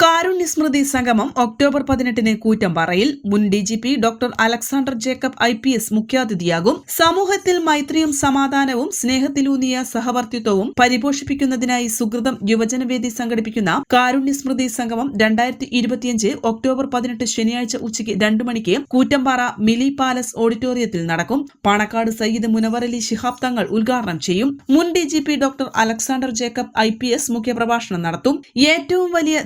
കാരുണ്യസ്മൃതി സംഗമം ഒക്ടോബർ പതിനെട്ടിന് കൂറ്റമ്പാറയിൽ മുൻ D G P doctor Alexander Jacob I P S മുഖ്യാതിഥിയാകും. സമൂഹത്തിൽ മൈത്രിയും സമാധാനവും സ്നേഹത്തിലൂന്നിയ സഹവർത്തിത്വവും പരിപോഷിപ്പിക്കുന്നതിനായി സുഹൃതം യുവജനവേദി സംഘടിപ്പിക്കുന്ന കാരുണ്യ സ്മൃതി സംഗമം രണ്ടായിരത്തി ഇരുപത്തിയഞ്ച് ഒക്ടോബർ പതിനെട്ട് ശനിയാഴ്ച ഉച്ചയ്ക്ക് രണ്ടു മണിക്ക് കൂറ്റമ്പാറ മിലി പാലസ് ഓഡിറ്റോറിയത്തിൽ നടക്കും. പാണക്കാട് സയ്യിദ് മുനവറലി ശിഹാബ് തങ്ങൾ ഉദ്ഘാടനം ചെയ്യും. മുൻ D G P doctor Alexander Jacob I P S മുഖ്യപ്രഭാഷണം നടത്തും. ഏറ്റവും വലിയ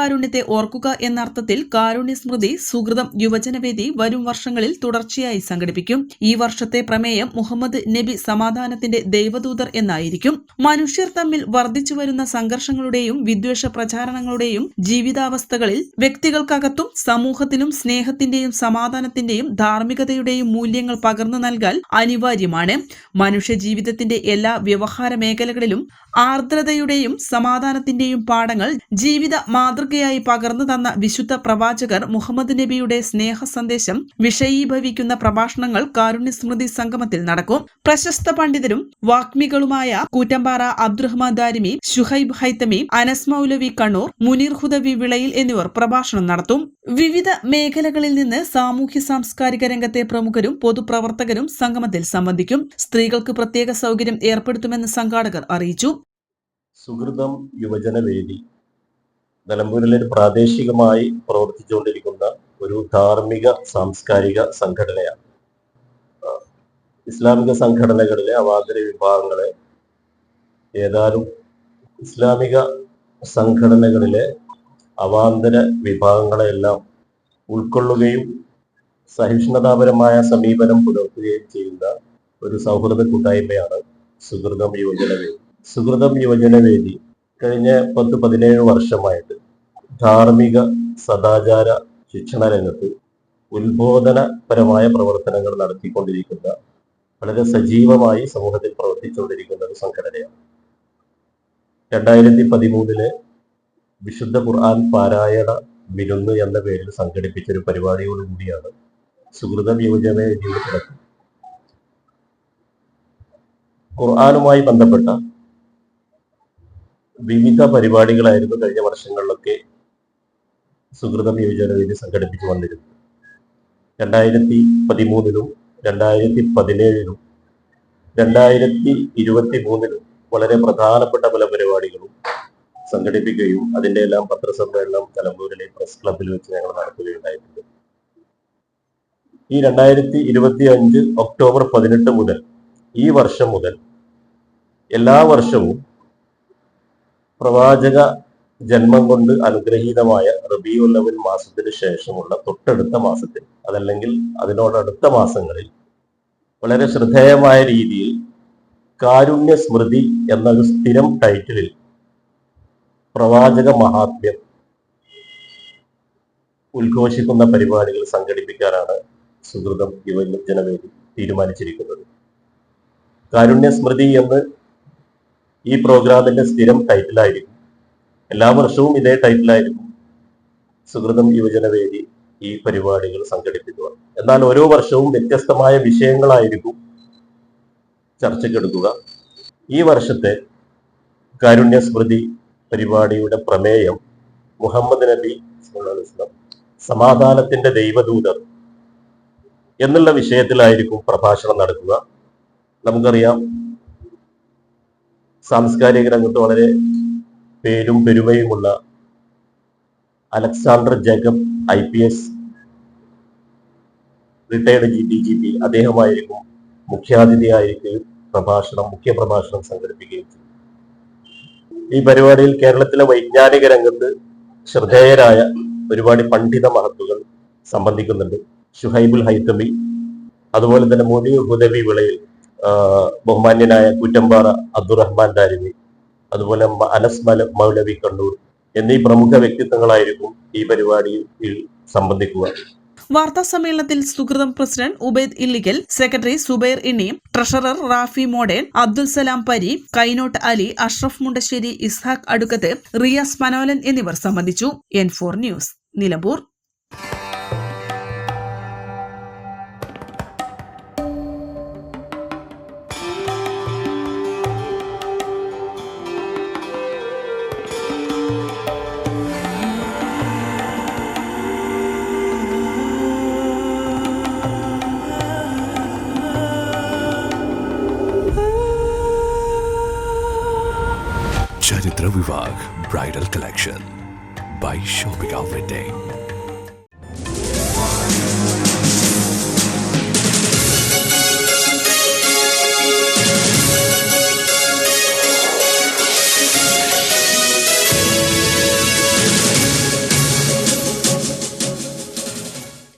ദൈവകാരുണ്യത്തെ ഓർക്കുക എന്നർത്ഥത്തിൽ കാരുണ്യ സ്മൃതി സുഹൃതം യുവജനവേദി വരും വർഷങ്ങളിൽ തുടർച്ചയായി സംഘടിപ്പിക്കും. ഈ വർഷത്തെ പ്രമേയം മുഹമ്മദ് നബി സമാധാനത്തിന്റെ ദൈവദൂതർ എന്നായിരിക്കും. മനുഷ്യർ തമ്മിൽ വർദ്ധിച്ചു വരുന്ന സംഘർഷങ്ങളുടെയും വിദ്വേഷ പ്രചാരണങ്ങളുടെയും ജീവിതാവസ്ഥകളിൽ വ്യക്തികൾക്കകത്തും സമൂഹത്തിലും സ്നേഹത്തിന്റെയും സമാധാനത്തിന്റെയും ധാർമ്മികതയുടെയും മൂല്യങ്ങൾ പകർന്നു നൽകാൻ അനിവാര്യമാണ്. മനുഷ്യ ജീവിതത്തിന്റെ എല്ലാ വ്യവഹാര മേഖലകളിലും ആർദ്രതയുടെയും സമാധാനത്തിന്റെയും പാഠങ്ങൾ ജീവിത മാതൃകയായി പകർന്നു തന്ന വിശുദ്ധ പ്രവാചകർ മുഹമ്മദ് നബിയുടെ സ്നേഹ സന്ദേശം വിഷയീഭവിക്കുന്ന പ്രഭാഷണങ്ങൾ കാരുണ്യ സ്മൃതി സംഗമത്തിൽ നടക്കും. പ്രശസ്ത പണ്ഡിതരും വാഗ്മികളുമായ കൂറ്റമ്പാറ അബ്ദുറഹ്മാൻ ദാരിമി ഷുഹൈബ് ഹൈത്തമി അനസ് മൗലവി കണ്ണൂർ മുനീർ ഹുദവി വിളയിൽ എന്നിവർ പ്രഭാഷണം നടത്തും. വിവിധ മേഖലകളിൽ നിന്ന് സാമൂഹ്യ സാംസ്കാരിക രംഗത്തെ പ്രമുഖരും പൊതുപ്രവർത്തകരും സംഗമത്തിൽ സംബന്ധിക്കും. സ്ത്രീകൾക്ക് പ്രത്യേക സൗകര്യം ഏർപ്പെടുത്തുമെന്ന് സംഘാടകർ അറിയിച്ചു. സുഹൃതം യുവജനവേദി. നിലമ്പൂരിൽ ഒരു പ്രാദേശികമായി പ്രവർത്തിച്ചുകൊണ്ടിരിക്കുന്ന ഒരു ധാർമ്മിക സാംസ്കാരിക സംഘടനയാണ്. ഇസ്ലാമിക സംഘടനകളിലെ അവാന്തര വിഭാഗങ്ങളെ ഏതാനും ഇസ്ലാമിക സംഘടനകളിലെ അവാന്തര വിഭാഗങ്ങളെല്ലാം ഉൾക്കൊള്ളുകയും സഹിഷ്ണുതാപരമായ സമീപനം പുലർത്തുകയും ചെയ്യുന്ന ഒരു സൗഹൃദ കൂട്ടായ്മയാണ് സുഹൃതം യുവജനവേദി. സുഹൃതം യുവജനവേദി കഴിഞ്ഞ പത്ത് പതിനേഴ് വർഷമായിട്ട് ധാർമ്മിക സദാചാര ശിക്ഷണ രംഗത്ത് ഉത്ബോധനപരമായ പ്രവർത്തനങ്ങൾ നടത്തിക്കൊണ്ടിരിക്കുന്ന വളരെ സജീവമായി സമൂഹത്തിൽ പ്രവർത്തിച്ചുകൊണ്ടിരിക്കുന്ന ഒരു സംഘടനയാണ്. രണ്ടായിരത്തി പതിമൂന്നിലെ വിശുദ്ധ ഖുർആൻ പാരായണ വിരുന്ന് എന്ന പേരിൽ സംഘടിപ്പിച്ച ഒരു പരിപാടിയോടുകൂടിയാണ് സുഹൃതം തുടക്കം. ഖുർആാനുമായി ബന്ധപ്പെട്ട വിവിധ പരിപാടികളായിരുന്നു കഴിഞ്ഞ വർഷങ്ങളിലൊക്കെ സുഹൃതം യോജനവേദി സംഘടിപ്പിച്ചു വന്നിരുന്നത്. രണ്ടായിരത്തി പതിമൂന്നിലും രണ്ടായിരത്തി പതിനേഴിലും രണ്ടായിരത്തി ഇരുപത്തി മൂന്നിലും വളരെ പ്രധാനപ്പെട്ട പല പരിപാടികളും സംഘടിപ്പിക്കുകയും അതിന്റെ എല്ലാം പത്രസമ്മേളനം കലമ്പൂരിലെ പ്രസ് ക്ലബിൽ വെച്ച് ഞങ്ങൾ നടത്തുകയുണ്ടായിട്ടുണ്ട്. ഈ രണ്ടായിരത്തി ഇരുപത്തി അഞ്ച് ഒക്ടോബർ പതിനെട്ട് മുതൽ ഈ വർഷം മുതൽ എല്ലാ വർഷവും പ്രവാചക ജന്മം കൊണ്ട് അനുഗ്രഹീതമായ റബിയുല്ലവൽ മാസത്തിന് ശേഷമുള്ള തൊട്ടടുത്ത മാസത്തിൽ അതല്ലെങ്കിൽ അതിനോടടുത്ത മാസങ്ങളിൽ വളരെ ശ്രദ്ധേയമായ രീതിയിൽ കാരുണ്യ സ്മൃതി എന്നൊരു സ്ഥിരം ടൈറ്റിലിൽ പ്രവാചക മഹാത്മ്യം ഉദ്ഘോഷിക്കുന്ന പരിപാടികൾ സംഘടിപ്പിക്കാനാണ് സുഹൃതം യുവജനവേദി തീരുമാനിച്ചിരിക്കുന്നത്. കാരുണ്യ സ്മൃതി എന്ന് ഈ പ്രോഗ്രാമിന്റെ സ്ഥിരം ടൈറ്റിലായിരിക്കും എല്ലാ വർഷവും ഇതേ ടൈറ്റിലായിരിക്കും സുഹൃതം യുവജനവേദി ഈ പരിപാടികൾ സംഘടിപ്പിക്കുക. എന്നാൽ ഓരോ വർഷവും വ്യത്യസ്തമായ വിഷയങ്ങളായിരിക്കും ചർച്ചയ്ക്കെടുക്കുക ഈ വർഷത്തെ കാരുണ്യ സ്മൃതി പരിപാടിയുടെ പ്രമേയം മുഹമ്മദ് നബി സമാധാനത്തിന്റെ ദൈവദൂതർ എന്നുള്ള വിഷയത്തിലായിരിക്കും പ്രഭാഷണം നടക്കുക. നമുക്കറിയാം സാംസ്കാരിക രംഗത്ത് വളരെ പേരും പെരുമയുമുള്ള Alexander Jacob I P S retired G D G P അദ്ദേഹമായിരിക്കും മുഖ്യാതിഥിയായിരിക്കും പ്രഭാഷണം മുഖ്യ പ്രഭാഷണം സംഘടിപ്പിക്കുകയും ചെയ്തു ഈ പരിപാടിയിൽ കേരളത്തിലെ വൈജ്ഞാനിക രംഗത്ത് ശ്രദ്ധേയരായ ഒരുപാട് പണ്ഡിത മഹത്തുകൾ സംബന്ധിക്കുന്നുണ്ട്. ഷുഹൈബുൽ ഹൈത്തമി അതുപോലെ തന്നെ മോദി ഹുദവി വിളയിൽ ബഹുമാന്യനായ കുറ്റമ്പാറ അബ്ദുറഹ്മാൻ ദാരിമി അതുപോലെ അനസ് മല മൗലവി കണ്ണൂർ എന്നീ പ്രമുഖ വ്യക്തിത്വങ്ങളായിരിക്കും ഈ പരിപാടിയിൽ സംബന്ധിക്കുക. വാർത്താ സമ്മേളനത്തിൽ Suhrutham president Ubaid Illikkal secretary Subair Inni treasurer Rafi modern Abdul Salam പരി കൈനോട്ട് അലി അഷ്റഫ് മുണ്ടശ്ശേരി ഇസ്ഹാഖ് അടുക്കത്ത് റിയാസ് മനോലൻ എന്നിവർ സംബന്ധിച്ചു. N four news Nilambur. Charitra Vivah bridal collection by shopping wedding